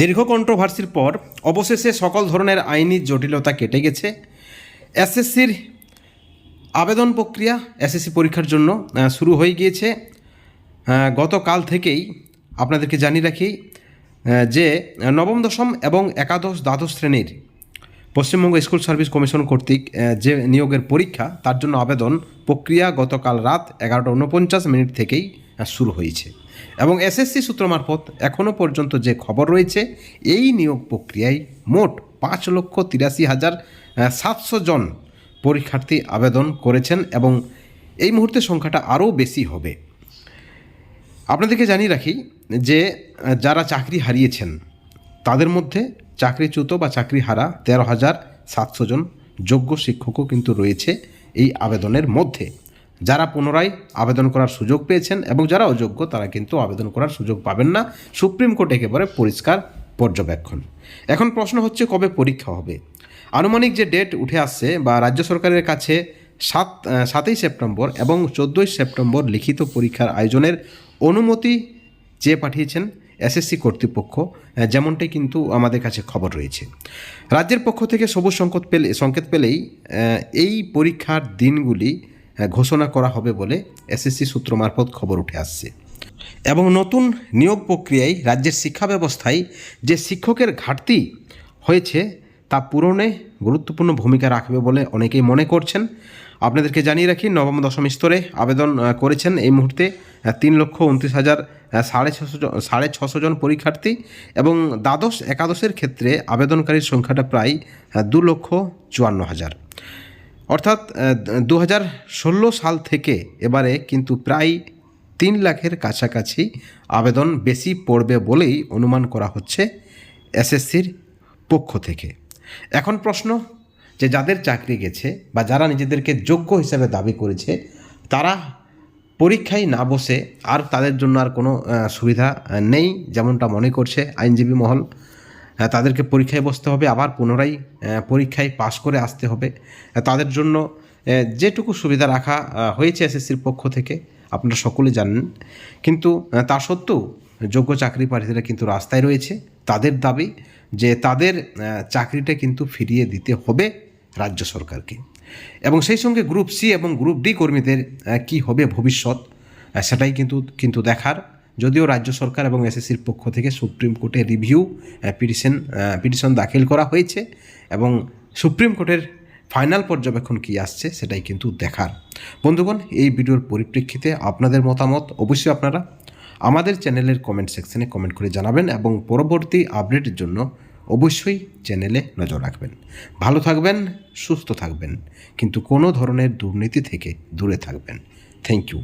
দীর্ঘ কন্ট্রোভার্সির পর অবশেষে সকল ধরনের আইনি জটিলতা কেটে গেছে। এসএসসির আবেদন প্রক্রিয়া এসএসসি পরীক্ষার জন্য শুরু হয়ে গিয়েছে। গতকাল থেকেই আপনাদেরকে জানিয়ে রাখি যে নবম, দশম এবং একাদশ দ্বাদশ শ্রেণির পশ্চিমবঙ্গ স্কুল সার্ভিস কমিশন কর্তৃক যে নিয়োগের পরীক্ষা, তার জন্য আবেদন প্রক্রিয়া গতকাল রাত এগারোটা উনপঞ্চাশ মিনিট থেকেই শুরু হয়েছে। এবং এসএসসি সূত্র মারফত এখনও পর্যন্ত যে খবর রয়েছে, এই নিয়োগ প্রক্রিয়ায় মোট পাঁচ লক্ষ তিরাশি হাজার সাতশো জন পরীক্ষার্থী আবেদন করেছেন এবং এই মুহূর্তে সংখ্যাটা আরও বেশি হবে। আপনাদেরকে জানিয়ে রাখি যে, যারা চাকরি হারিয়েছেন, তাদের মধ্যে চাকরিচ্যুত বা চাকরি হারা তেরো হাজার সাতশো জন যোগ্য শিক্ষকও কিন্তু রয়েছে এই আবেদনের মধ্যে। যারা পুনরায় আবেদন করার সুযোগ পেয়েছেন এবং যারা অযোগ্য, তারা কিন্তু আবেদন করার সুযোগ পাবেন না। সুপ্রিম কোর্ট একেবারে পরিষ্কার পর্যবেক্ষণ। এখন প্রশ্ন হচ্ছে, কবে পরীক্ষা হবে? আনুমানিক যে ডেট উঠে আসছে বা রাজ্য সরকারের কাছে সাত সাতই সেপ্টেম্বর এবং চোদ্দোই সেপ্টেম্বর লিখিত পরীক্ষার আয়োজনের অনুমতি চেয়ে পাঠিয়েছেন এসএসসি কর্তৃপক্ষ যেমনটাই কিন্তু আমাদের কাছে খবর রয়েছে। রাজ্যের পক্ষ থেকে সবুজ সংকেত পেলে, সংকেত পেলেই এই পরীক্ষার দিনগুলি ঘোষণা করা হবে বলে এসএসসি সূত্র মারফত খবর উঠে আসছে। এবং নতুন নিয়োগ প্রক্রিয়ায় রাজ্যের শিক্ষা ব্যবস্থায় যে শিক্ষকের ঘাটতি হয়েছে, তা পূরণে গুরুত্বপূর্ণ ভূমিকা রাখবে বলে অনেকেই মনে করছেন। আপনাদেরকে জানিয়ে রাখি, নবম, দশম স্তরে আবেদন করেছেন এই মুহূর্তে তিন লক্ষ উনত্রিশ হাজার সাড়ে ছশো জন, সাড়ে ছশো জন পরীক্ষার্থী এবং দ্বাদশ একাদশের ক্ষেত্রে আবেদনকারীর সংখ্যাটা প্রায় দু লক্ষ চুয়ান্ন হাজার। অর্থাৎ দু হাজার ষোলো সাল থেকে এবারে কিন্তু প্রায় তিন লাখের কাছাকাছি আবেদন বেশি পড়বে বলেই অনুমান করা হচ্ছে এসএসসির পক্ষ থেকে। এখন প্রশ্ন যে যাদের চাকরি গেছে বা যারা নিজেদেরকে যোগ্য হিসাবে দাবি করেছে, তারা পরীক্ষায় না বসে আর তাদের জন্য আর কোনো সুবিধা নেই যেমনটা মনে করছে আইনজীবী মহল। তাদেরকে পরীক্ষায় বসতে হবে, আবার পুনরায় পরীক্ষায় পাশ করে আসতে হবে। তাদের জন্য যেটুকু সুবিধা রাখা হয়েছে এসএসসির পক্ষ থেকে, আপনারা সকলে জানেন। কিন্তু তা সত্ত্বেও যোগ্য চাকরি প্রার্থীরা কিন্তু রাস্তায় রয়েছে। তাদের দাবি যে তাদের চাকরিটা কিন্তু ফিরিয়ে দিতে হবে রাজ্য সরকারকে। এবং সেই সঙ্গে গ্রুপ সি এবং গ্রুপ ডি কর্মীদের কি হবে ভবিষ্যৎ সেটাই কিন্তু কিন্তু দেখার। যদিও রাজ্য সরকার এবং এসএসসির পক্ষ থেকে সুপ্রিম কোর্টে রিভিউ পিটিশন পিটিশন দাখিল করা হয়েছে এবং সুপ্রিম কোর্টের ফাইনাল পর্যবেক্ষণ কী আসছে সেটাই কিন্তু দেখার। বন্ধুগণ, এই ভিডিওর পরিপ্রেক্ষিতে আপনাদের মতামত অবশ্যই আপনারা আমাদের চ্যানেলের কমেন্ট সেকশনে কমেন্ট করে জানাবেন এবং পরবর্তী আপডেটের জন্য অবশ্যই চ্যানেলে নজর রাখবেন। ভালো থাকবেন, সুস্থ থাকবেন, কিন্তু কোনো ধরনের দুর্নীতি থেকে দূরে থাকবেন। Thank you